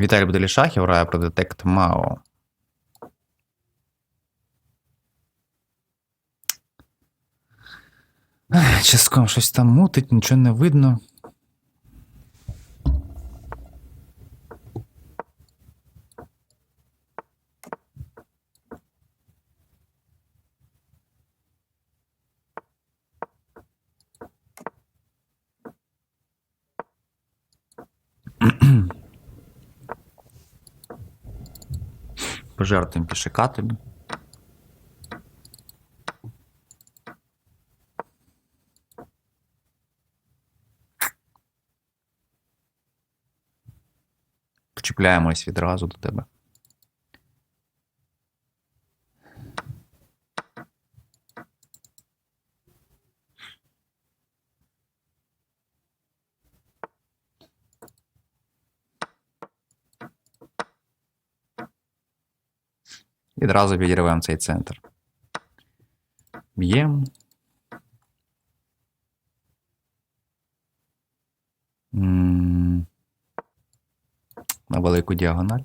Віталій Беделішахів грає про детект Мао. Часком щось там мутить, нічого не видно. Пожертвуємо пішака тобі. Почіпляємось відразу до тебе. Відразу відірвемо цей центр. Б'ємо. На велику діагональ.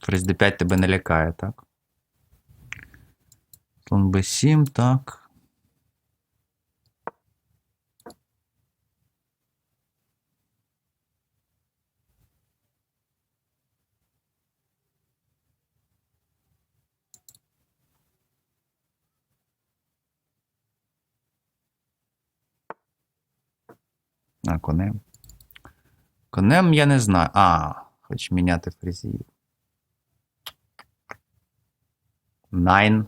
Фріз D5 тебе не лякає, так? Слон B7, так. А, конем. Конем я не знаю. А, хоч міняти фрезів. Найн.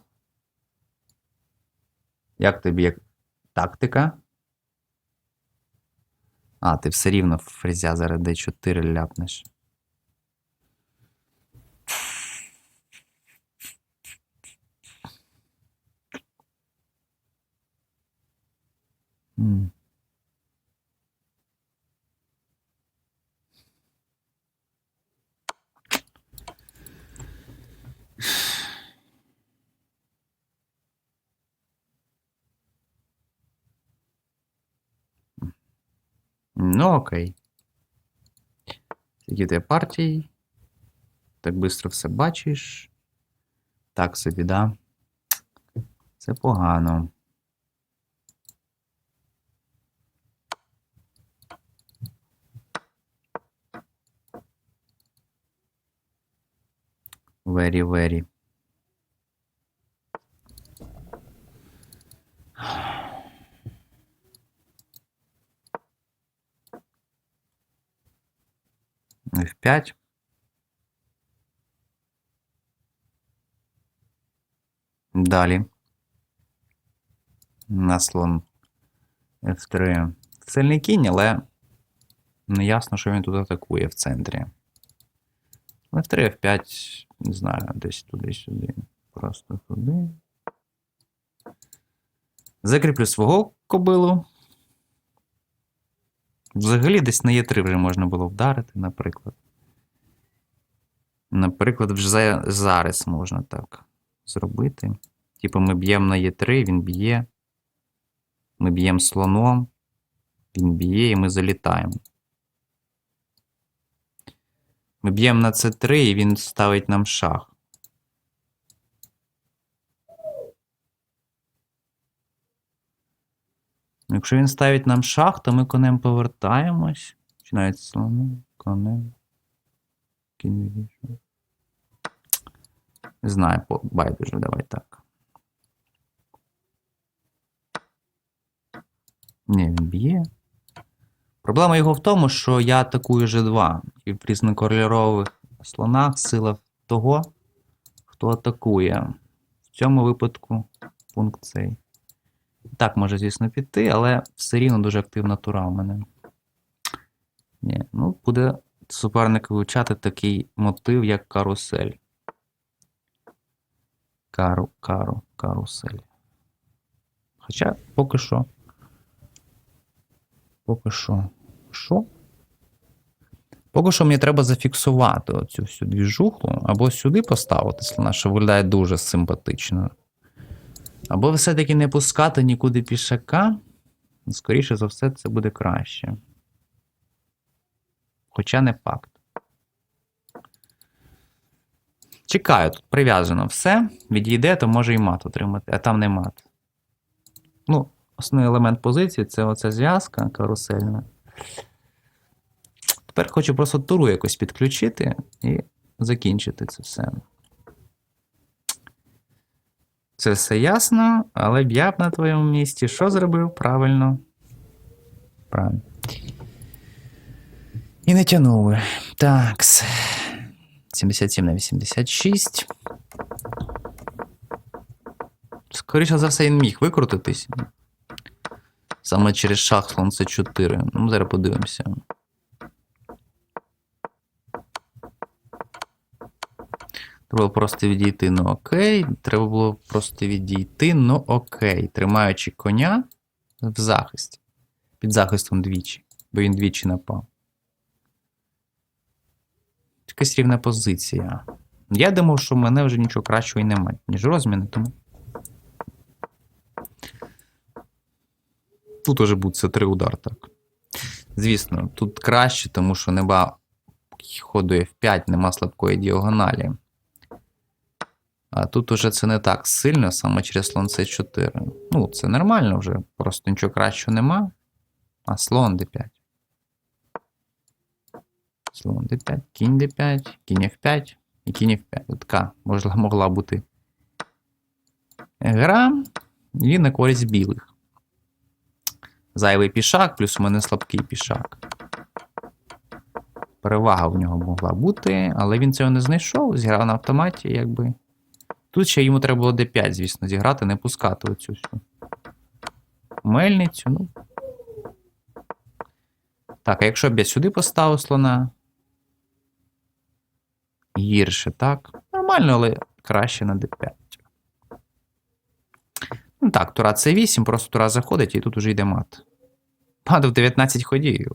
Як тобі як тактика? А, ти все рівно фрезя зараз D4 ляпнеш. М. Ну, окей. Які ти партії? Так швидко все бачиш. Так собі, да? Це погано. Very, very. F5. Далі. На слон F3. Сильний кінь, але не ясно, що він тут атакує в центрі. F3, F5, не знаю, десь туди-сюди. Просто туди. Закріплю свого кобилу. Взагалі десь на Е3 вже можна було вдарити, наприклад. Наприклад, вже зараз можна так зробити. Типу, ми б'ємо на Е3, він б'є. Ми б'ємо слоном, він б'є і ми залітаємо. Ми б'ємо на С3 і він ставить нам шах. Якщо він ставить нам шах, то ми конем повертаємось. Починається слоном, конем. Кінь відійшов. Не знаю, байдуже, давай так. Ні, він б'є. Проблема його в тому, що я атакую G2. І в різнокольорових слонах сила того, хто атакує. В цьому випадку пункт цей. Так, може, звісно, піти, але все рівно дуже активна тура в мене. Ні, ну, буде суперник вивчати такий мотив, як карусель. Кару, кару, карусель. Хоча поки що. Поки що. Що? Поки що мені треба зафіксувати оцю всю двіжуху, або сюди поставити слона, що виглядає дуже симпатично. Або все-таки не пускати нікуди пішака. Скоріше за все, це буде краще. Хоча не факт. Чекаю, тут прив'язано все. Відійде, то може і мат отримати, а там не мат. Ну, основний елемент позиції це оця зв'язка карусельна. Тепер хочу просто туру якось підключити і закінчити це все. Це все ясно, але б я б на твоєму місці що зробив? Правильно. Правильно. І не тянув би. Так. 77 на 86. Скоріше за все, він міг викрутитись. Саме через шах слон c 4 Ну, зараз подивимося. Треба було просто відійти, ну окей. Треба було просто відійти, ну окей. Тримаючи коня в захисті. Під захистом двічі, бо він двічі напав. Якась рівна позиція. Я думав, що в мене вже нічого кращого і немає, ніж розміни, тому. Тут уже буде це три удар, так. Звісно, тут краще, тому що неба ходу F5 нема слабкої діагоналі. А тут уже це не так сильно, саме через слон c4. Ну, це нормально вже, просто нічого кращого нема. А слон d5. Слон d5, кінь d5, кінь f5 і кінь f5. Така можла, могла бути гра і на користь білих. Зайвий пішак, плюс у мене слабкий пішак. Перевага в нього могла бути, але він цього не знайшов, зіграв на автоматі, якби. Тут ще йому треба було d5, звісно, зіграти, не пускати оцю всю мельницю. Ну. Так, а якщо б я сюди поставив слона. Гірше, так. Нормально, але краще на d5. Ну так, тура c 8, просто тура заходить і тут уже йде мат. Мат в 19 ходів.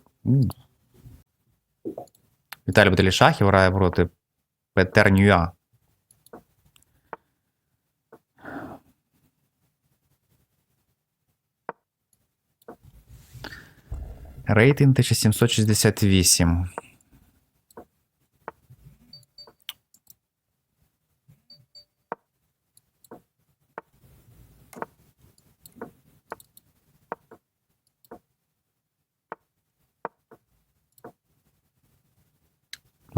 Віталій Баталішахів грає проти Петернюя. Рейтинг 1768.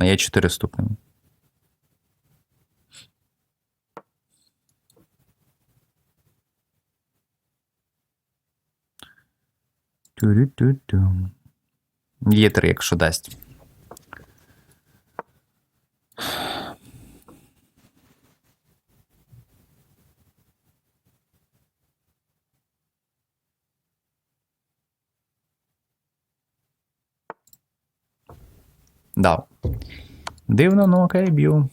А я 4 ступені. Ту-ру-ту-ту. Є 3, якщо дасть. Дав. Дивно, ну окей, б'ю.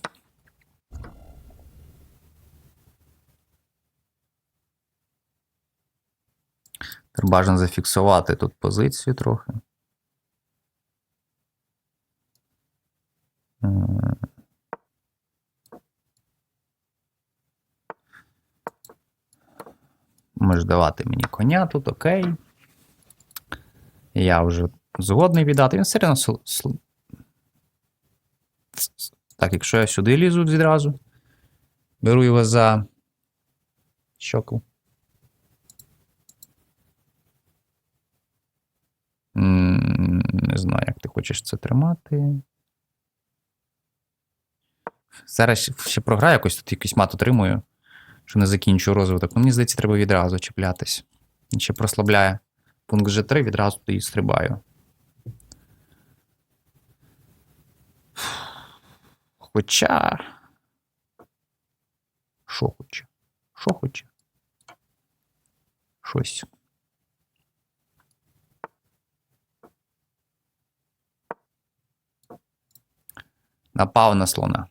Бажано зафіксувати тут позицію трохи. Може давати мені коня тут, окей. Я вже згодний віддати. Він все одно Так, якщо я сюди лізу відразу, беру його за щоку. Не знаю, як ти хочеш це тримати. Зараз ще- програю якось тут якийсь мат отримую, що не закінчу розвиток. Ну, мені здається, треба відразу чіплятись. Він ще прослабляє пункт G3, відразу туди стрибаю. Хоча. Що хоче? Що хоче? Щось. Напав на слона.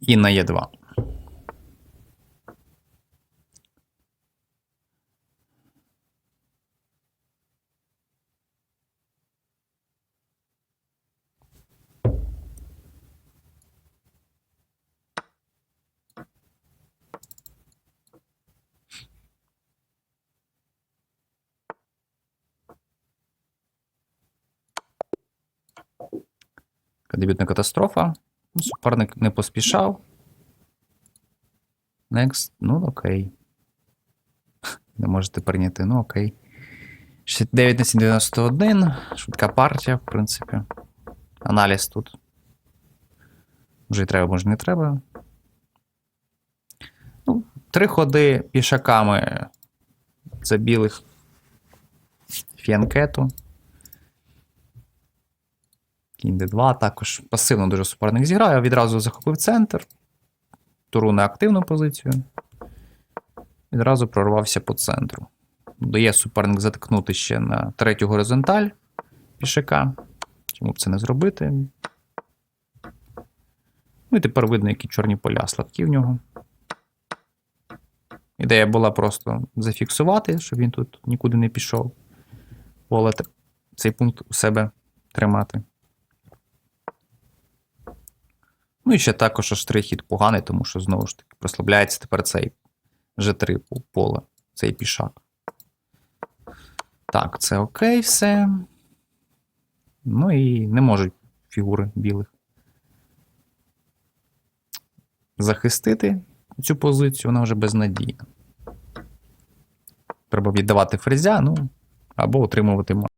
І на Е2. Дебютна катастрофа. Суперник не поспішав. Next. Ну, окей. Не можете прийняти, ну окей. 69 на 791. Швидка партія, в принципі. Аналіз тут. Може і треба, може не треба. Ну, три ходи пішаками за білих фіанкету. Кінь d2 також пасивно дуже суперник зіграє. Відразу захопив центр. Туру на активну позицію. Відразу прорвався по центру. Дає суперник заткнути ще на третю горизонталь пішака. Чому б це не зробити? Ну і тепер видно, які чорні поля слабкі в нього. Ідея була просто зафіксувати, щоб він тут нікуди не пішов. Поле цей пункт у себе тримати. Ну і ще також штрихід поганий, тому що знову ж таки прослабляється тепер цей G3 поле, цей пішак. Так, це окей, все. Ну і не можуть фігури білих захистити цю позицію, вона вже безнадійна. Треба віддавати фрезя, ну, або отримувати.